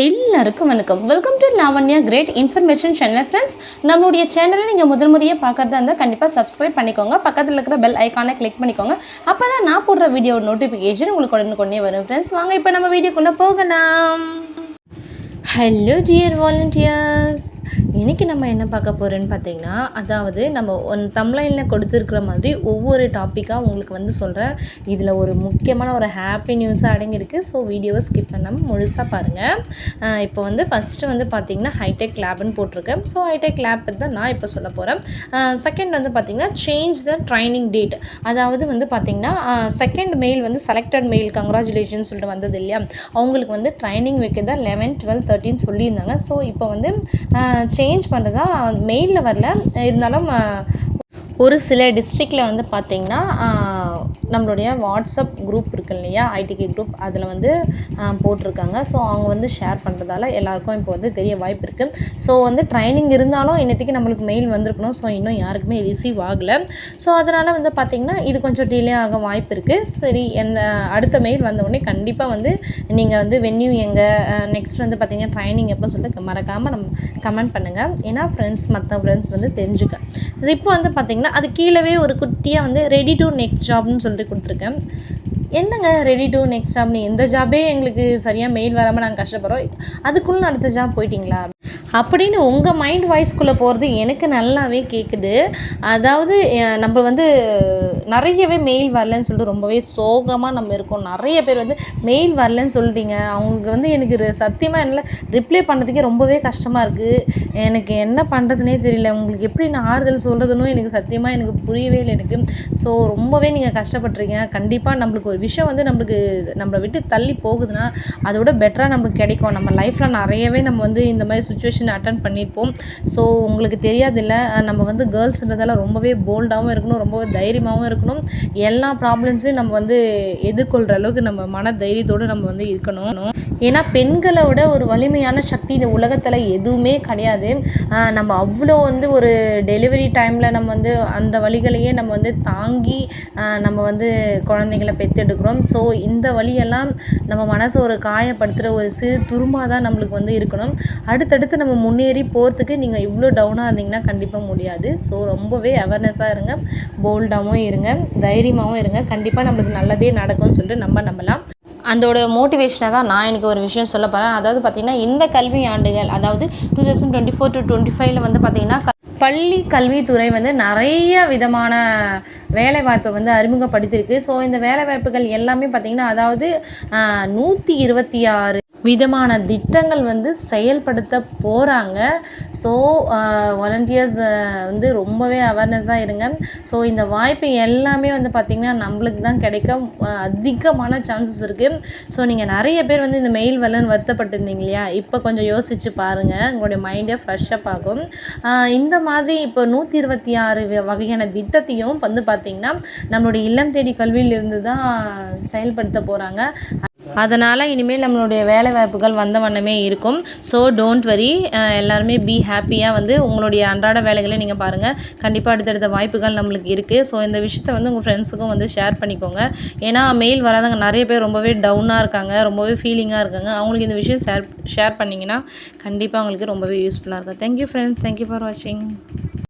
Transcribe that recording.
எல்லாருக்கும் வணக்கம். Welcome to Lavanya great information channel friends நம்மளுடைய சேனலை நீங்கள் முதல் முறையாக பார்க்கறதா இருந்தால் கண்டிப்பாக சப்ஸ்கிரைப் பண்ணிக்கோங்க. பக்கத்தில் இருக்கிற பெல் ஐக்கானை கிளிக் பண்ணிக்கோங்க. அப்போ தான் நான் போடுற வீடியோ நோட்டிஃபிகேஷன் உங்களுக்கு உடனுக்குடனே வரும் ஃப்ரெண்ட்ஸ் வாங்க இப்போ நம்ம வீடியோக்குள்ளே போகலாம். ஹலோ டியர் வாலண்டியர்ஸ் இன்றைக்கி நம்ம என்ன பார்க்க போகிறோன்னு பார்த்தீங்கன்னா அதாவது நம்ம ஒன் தமிழ்லைனில் கொடுத்துருக்குற மாதிரி ஒவ்வொரு டாப்பிக்காக உங்களுக்கு வந்து சொல்கிறேன் இதில் ஒரு முக்கியமான ஒரு ஹாப்பி நியூஸாக அடங்கியிருக்கு. ஸோ வீடியோவை ஸ்கிப் பண்ணாமல் முழுசாக பாருங்கள் இப்போ வந்து ஃபஸ்ட்டு வந்து பார்த்திங்கன்னா ஹைடெக் லேப்னு போட்டிருக்கேன். ஸோ ஹைடெக் லேப் பற்றி தான் நான் இப்போ சொல்ல போகிறேன் செகண்ட் வந்து பார்த்திங்கன்னா சேஞ்ச் த ட்ரைனிங் டேட் அதாவது வந்து பார்த்திங்கன்னா செகண்ட் மெயில் வந்து செலக்டட் மெயில் கங்க்ராச்சுலேஷன் சொல்லிட்டு வந்தது இல்லையா? அவங்களுக்கு வந்து ட்ரைனிங் வைக்கிறதா லெவன் டுவெல் தேர்ட்டின்னு சொல்லியிருந்தாங்க. ஸோ இப்போ வந்து சேஞ்ச் பண்ணுறதா மெயிலில் வரல. இருந்தாலும் ஒரு சில டிஸ்ட்ரிக்டில் வந்து பார்த்திங்கன்னா நம்மளுடைய வாட்ஸ்அப் குரூப் இருக்கு இல்லையா? ஐடிகே குரூப் அதில் வந்து போட்டிருக்காங்க. ஸோ அவங்க வந்து ஷேர் பண்ணுறதால எல்லாருக்கும் இப்போ வந்து தெரிய வாய்ப்பு இருக்குது ஸோ வந்து ட்ரைனிங் இருந்தாலும் இன்னத்துக்கு நம்மளுக்கு மெயில் வந்திருக்கணும். ஸோ இன்னும் யாருக்குமே ரிசீவ் ஆகலை. ஸோ அதனால் வந்து பார்த்திங்கன்னா இது கொஞ்சம் டிலே ஆக வாய்ப்பு இருக்குது சரி என்ன அடுத்த மெயில் வந்தவுடனே கண்டிப்பாக வந்து நீங்கள் வந்து வென்யூ எங்கே நெக்ஸ்ட் வந்து பார்த்திங்கன்னா ட்ரைனிங் எப்போ சொல்லிட்டு மறக்காமல் நம்ம கமெண்ட் பண்ணுங்கள் ஏன்னா ஃப்ரெண்ட்ஸ் மற்ற ஃப்ரெண்ட்ஸ் வந்து தெரிஞ்சுக்க. இப்போ வந்து பார்த்திங்கன்னா அது கீழே ஒரு குட்டியாக வந்து ரெடி டு நெக்ஸ்ட் ஜாப்னு சொல்லிட்டு கொடுத்துருக்கேன். என்னங்க ரெடி டு நெக்ஸ்ட் ஜாப்னு எந்த ஜாபே எங்களுக்கு சரியாக மெயில் வராமல் நாங்கள் கஷ்டப்படுறோம். அதுக்குள்ளே அடுத்த ஜாப் போயிட்டீங்களா? அப்படின்னு உங்கள் மைண்ட் வாய்ஸ்குள்ளே போகிறது எனக்கு நல்லாவே கேட்குது அதாவது நம்ம வந்து நிறையவே மெயில் வரலன்னு சொல்லிட்டு ரொம்பவே சோகமாக நம்ம இருக்கோம். நிறைய பேர் வந்து மெயில் வரலன்னு சொல்லிட்டீங்க அவங்க வந்து எனக்கு சத்தியமாக என்ன ரிப்ளை பண்ணுறதுக்கே ரொம்பவே கஷ்டமாக இருக்குது எனக்கு என்ன பண்ணுறதுனே தெரியல. உங்களுக்கு எப்படி நான் ஆறுதல் சொல்கிறதுன்னு எனக்கு சத்தியமாக எனக்கு புரியவே இல்லை எனக்கு. ஸோ ரொம்பவே நீங்கள் கஷ்டப்பட்றீங்க கண்டிப்பாக நம்மளுக்கு ஒரு விஷயம் வந்து நம்மளுக்கு நம்மளை விட்டு தள்ளி போகுதுன்னா அதோட பெட்டராக நம்மளுக்கு கிடைக்கும். நம்ம லைஃப்பில் நிறையவே நம்ம வந்து இந்த மாதிரி சுச்சுவேஷன் அட்டன் பண்ணியிருப்போம் ஸோ உங்களுக்கு தெரியாதில்ல நம்ம வந்து கேர்ள்ஸ்ன்றதால ரொம்பவே போல்டாகவும் இருக்கணும் ரொம்பவே தைரியமாகவும் இருக்கணும். எல்லா ப்ராப்ளம்ஸையும் நம்ம வந்து எதிர்கொள்கிற அளவுக்கு நம்ம மன தைரியத்தோடு நம்ம வந்து இருக்கணும். ஏன்னா பெண்களை விட ஒரு வலிமையான சக்தி இந்த உலகத்தில் எதுவுமே கிடையாது. நம்ம அவ்வளோ வந்து ஒரு டெலிவரி டைமில் நம்ம வந்து அந்த வழிகளையே நம்ம வந்து தாங்கி நம்ம வந்து குழந்தைங்கள பெற்றெடுக்கிறோம் ஸோ இந்த வழியெல்லாம் நம்ம மனசை ஒரு காயப்படுத்துகிற ஒரு சிறு துரும்பாக தான் நம்மளுக்கு வந்து இருக்கணும். அடுத்தடுத்து நம்ம முன்னேறி போகிறதுக்கு நீங்கள் இவ்வளோ டவுனாக இருந்தீங்கன்னா கண்டிப்பாக முடியாது. ஸோ ரொம்பவே அவேர்னஸாக இருங்க. போல்டாகவும் இருங்க. தைரியமாகவும் இருங்க. கண்டிப்பாக நம்மளுக்கு நல்லதே நடக்கும்னு சொல்லிட்டு நம்ம நம்பலாம். அதோட மோட்டிவேஷனாக தான் நான் எனக்கு ஒரு விஷயம் சொல்ல போகிறேன் அதாவது பார்த்திங்கன்னா இந்த கல்வி ஆண்டுகள் அதாவது two thousand twenty four to twenty ஃபைவ்ல வந்து பார்த்திங்கன்னா பள்ளி கல்வித்துறை வந்து நிறைய விதமான வேலைவாய்ப்பை வந்து அறிமுகப்படுத்தியிருக்கு. ஸோ இந்த வேலைவாய்ப்புகள் எல்லாமே பார்த்திங்கன்னா அதாவது நூற்றி இருபத்தி ஆறு விதமான திட்டங்கள் வந்து செயல்படுத்த போகிறாங்க ஸோ வாலண்டியர்ஸ் வந்து ரொம்பவே அவேர்னஸாக இருங்க. ஸோ இந்த வாய்ப்பு எல்லாமே வந்து பார்த்திங்கன்னா நம்மளுக்கு தான் கிடைக்க அதிகமான சான்சஸ் இருக்குது ஸோ நீங்கள் நிறைய பேர் வந்து இந்த மெயில் வரலன்னு வருத்தப்பட்டிருந்தீங்க இல்லையா? இப்போ கொஞ்சம் யோசித்து பாருங்கள் உங்களுடைய மைண்டே ஃப்ரெஷ்ஷப் ஆகும். இந்த மாதிரி இப்போ நூற்றி இருபத்தி ஆறு வகையான திட்டத்தையும் வந்து பார்த்திங்கன்னா நம்மளுடைய இல்லம் தேடி கல்வியிலிருந்து தான் செயல்படுத்த போகிறாங்க அதனால் இனிமேல் நம்மளுடைய வேலை வாய்ப்புகள் வந்த வண்ணமே இருக்கும். ஸோ டோன்ட் வரி எல்லாருமே பி ஹாப்பியாக வந்து உங்களுடைய அன்றாட வேலைகளை நீங்கள் பாருங்கள் கண்டிப்பாக அடுத்தடுத்த வாய்ப்புகள் நம்மளுக்கு இருக்குது ஸோ இந்த விஷயத்தை வந்து உங்கள் ஃப்ரெண்ட்ஸுக்கும் வந்து ஷேர் பண்ணிக்கோங்க. ஏன்னா மெயில் வராதவங்க நிறைய பேர் ரொம்பவே டவுனாக இருக்காங்க. ரொம்பவே ஃபீலிங்காக இருக்காங்க. அவங்களுக்கு இந்த விஷயம் ஷேர் ஷேர் பண்ணிங்கன்னா கண்டிப்பாக அவங்களுக்கு ரொம்பவே யூஸ்ஃபுல்லாக இருக்கும். தேங்க்யூ ஃப்ரெண்ட்ஸ் தேங்க்யூ ஃபார் வாட்சிங்